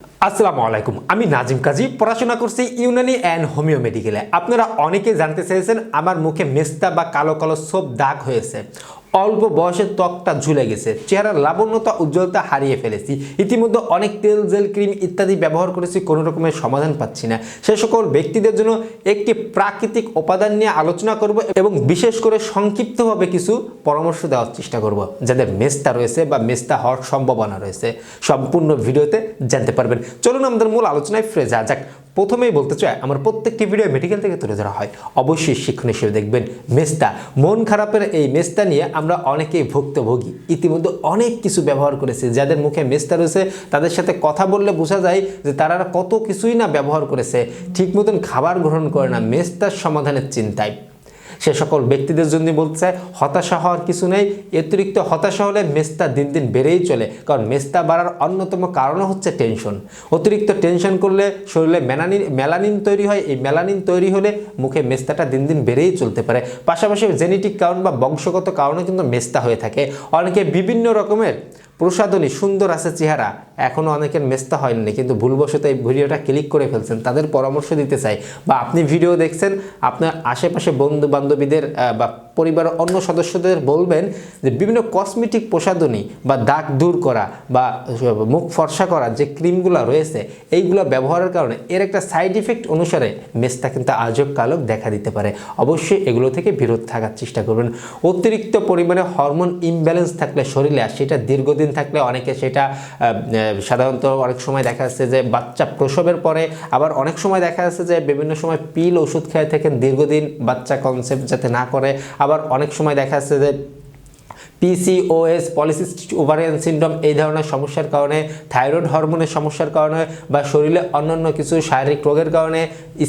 আসসালামু আলাইকুম, আমি নাজিম কাজী, পড়াশোনা করছি ইউনানি অ্যান্ড হোমিও মেডিকেলে। আপনারা অনেকে জানতে চেয়েছেন, আমার মুখে মেস্তা বা কালো কালো সব দাগ হয়েছে। অল্প বয়সে ত্বকটা ঝুলে গেছে। চেহারার লাবণ্যতা, উজ্জ্বলতা হারিয়ে ফেলেছি। ইতিমধ্যে অনেক তেল, জেল, ক্রিম ইত্যাদি ব্যবহার করেছি, কোনো রকমের সমাধান পাচ্ছি না। সে সকল ব্যক্তিদের জন্য একটি প্রাকৃতিক উপাদান নিয়ে আলোচনা করব এবং বিশেষ করে সংক্ষিপ্তভাবে কিছু পরামর্শ দেওয়ার চেষ্টা করব। যাদের মেস্তা রয়েছে বা মেস্তা হওয়ার সম্ভাবনা রয়েছে। সম্পূর্ণ ভিডিওতে জানতে পারবেন। চলুন আমাদের মূল আলোচনায় ফিরে যা যাক। প্রথমেই বলতে চাই, আমার প্রত্যেকটি ভিডিও মেডিকেল থেকে তুলে ধরা হয়। অবশ্যই শিক্ষণ হিসেবে দেখবেন মেস্তা মন খারাপের এই মেস্তা নিয়ে আমরা অনেকেই ভুক্তভোগী। ইতিমধ্যে অনেক কিছু ব্যবহার করেছে। যাদের মুখে মেস্তা রয়েছে, তাদের সাথে কথা বললে বোঝা যায় যে তারা কত কিছুই না ব্যবহার করেছে। ঠিক মতন খাবার গ্রহণ করে না। মেস্তার সমাধানের চিন্তায়। সে সকল ব্যক্তিদের জন্য চাই হতাশা হওয়ার কিছু নেই। অতিরিক্ত হতাশা হলে মেস্তা দিন দিন বেড়েই চলে, কারণ মেস্তা বাড়ার অন্যতম কারণ হচ্ছে টেনশন। অতিরিক্ত টেনশন করলে শরীরে মেলানিন মেলানিন তৈরি হয়। এই মেলানিন তৈরি হলে মুখে মেস্তাটা দিন দিন বেড়েই চলতে পারে। পাশাপাশি জেনেটিক কারণ বা বংশগত কারণে কিন্তু মেস্তা হয়ে থাকে। অনেকে বিভিন্ন রকমের প্রসাধনী সুন্দর আছে চেহারা। এখনও অনেকের মেস্তা হয়নি, কিন্তু ভুলবশত এই ভিডিওটা ক্লিক করে ফেলছেন, তাদের পরামর্শ দিতে চাই। বা আপনি ভিডিও দেখছেন, আপনার আশেপাশে বন্ধু বান্ধবীদের বা পরিবারের অন্য সদস্যদের বলবেন যে বিভিন্ন কসমেটিক প্রসাধনী বা দাগ দূর করা বা মুখ ফর্সা করা যে ক্রিমগুলো রয়েছে, এইগুলো ব্যবহারের কারণে এর একটা সাইড ইফেক্ট অনুসারে মেস্তা কিন্তু আজব কালক দেখা দিতে পারে। অবশ্যই এগুলো থেকে বিরত থাকার চেষ্টা করবেন। অতিরিক্ত পরিমাণে হরমোন ইমব্যালেন্স থাকলে শরীরে, আর সেটা দীর্ঘদিন থাকলে অনেকে সেটা সাধারণত অনেক সময় দেখা যাচ্ছে যে বাচ্চা প্রসবের পরে, আবার অনেক সময় দেখা যাচ্ছে যে বিভিন্ন সময় পিল ওষুধ খেয়ে থাকেন, দীর্ঘদিন বাচ্চা কনসেপ্ট যাতে না করে আবার অনেক সময় দেখা যাচ্ছে যে পিসিওএস পলিসিস্টিক ওভারিয়ান সিন্ড্রোম এই ধরনের সমস্যার কারণে থাইরয়েড হরমোনের সমস্যার কারণে, বা শরীরে অন্যান্য কিছু শারীরিক রোগের কারণে,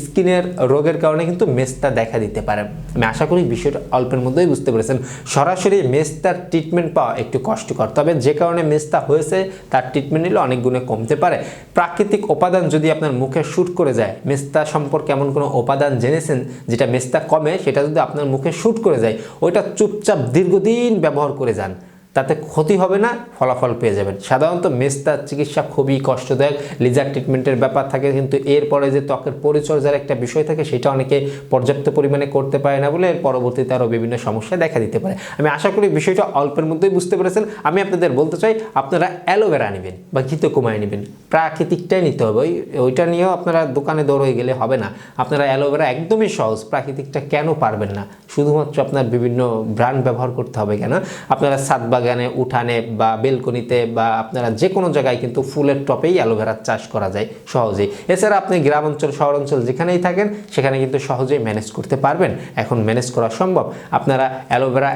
স্কিনের রোগের কারণে কিন্তু মেস্তা দেখা দিতে পারে। আমি আশা করি বিষয়টা অল্পের মধ্যেই বুঝতে পেরেছেন। সরাসরি মেস্তার ট্রিটমেন্ট পাওয়া একটু কষ্টকর, তবে যে কারণে মেস্তা হয়েছে, তার ট্রিটমেন্ট নিলে অনেক গুণে কমতে পারে। প্রাকৃতিক উপাদান যদি আপনার মুখে শ্যুট করে যায় মেস্তা সম্পর্কে এমন কোনো উপাদান জেনেছেন, যেটা মেস্তা কমে, সেটা যদি আপনার মুখে শ্যুট করে যায়, ওইটা চুপচাপ দীর্ঘদিন ব্যবহার করে যান। তাতে ক্ষতি হবে না, ফলাফল পেয়ে যাবেন। সাধারণত মেস্তার চিকিৎসা খুবই কষ্টদায়ক, লিজার ট্রিটমেন্টের ব্যাপার থাকে, কিন্তু এরপরে যে ত্বকের পরিচর্যার একটা বিষয় থাকে, সেটা অনেকে পর্যাপ্ত পরিমাণে করতে পারে না বলে এর পরবর্তীতে আরও বিভিন্ন সমস্যা দেখা দিতে পারে। আমি আশা করি বিষয়টা অল্পের মধ্যেই বুঝতে পেরেছেন। আমি আপনাদের বলতে চাই, আপনারা অ্যালোভেরা নেবেন বা ঘিতকুমায় নেবেন। প্রাকৃতিকটাই নিতে হবে। ওই, ওইটা নিয়েও আপনারা দোকানে দৌড় হয়ে গেলে হবে না। আপনারা অ্যালোভেরা একদমই সহজ, প্রাকৃতিকটা কেন পারবেন না? শুধুমাত্র আপনার বিভিন্ন ব্র্যান্ড ব্যবহার করতে হবে কেন? আপনারা সাত বাগানে, উঠানে বা বেলকনিতে বা আপনারা যে কোনো জায়গায় কিন্তু ফুলের টপেই অ্যালোভেরার চাষ করা যায় সহজেই। এছাড়া আপনি গ্রাম অঞ্চল শহর অঞ্চল যেখানেই থাকেন, সেখানে কিন্তু সহজেই ম্যানেজ করতে পারবেন। এখন ম্যানেজ করা সম্ভব। আপনারা অ্যালোভেরা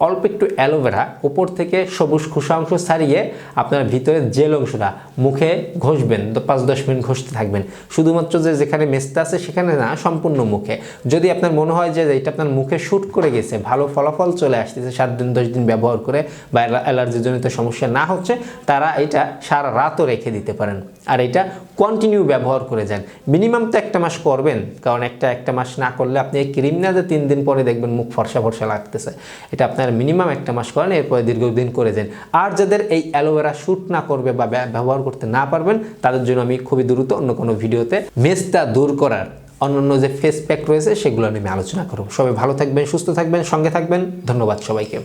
অল্প একটু অ্যালোভেরা, উপর থেকে সবুজ খোসা অংশ ছাড়িয়ে আপনার ভিতরে জেল অংশটা মুখে ঘষবেন পাঁচ দশ মিনিট ঘষতে থাকবেন। শুধুমাত্র যে যেখানে মেস্তা আছে সেখানে না, সম্পূর্ণ মুখে। যদি আপনার মনে হয় যে এটা আপনার মুখে শ্যুট করে গেছে, ভালো ফলাফল চলে আসতেছে, সাত দিন, দশ দিন ব্যবহার করে বা অ্যালার্জিজনিত সমস্যা না হচ্ছে, তারা এটা সারা রাতও রেখে দিতে পারেন। আর এটা কন্টিনিউ ব্যবহার করে যান। মিনিমাম তো একটা মাস করবেন, কারণ একটা একটা মাস না করলে আপনি এই ক্রিম না যে তিন দিন পরে দেখবেন মুখ ফর্সা ফর্সা লাগতেছে। এটা আপনার মিনিমাম একটা মাস করেন, এরপরে দীর্ঘদিন করে দেন। আর যাদের এই অ্যালোভেরা শ্যুট না করবে বা ব্যবহার করতে না পারবেন, তাদের জন্য আমি খুবই দ্রুত অন্য কোনো ভিডিওতে মেসটা দূর করার অন্যান্য যে ফেস প্যাক রয়েছে, সেগুলো আমি আলোচনা করব। সবাই ভালো থাকবেন, সুস্থ থাকবেন, সঙ্গে থাকবেন। ধন্যবাদ সবাইকে।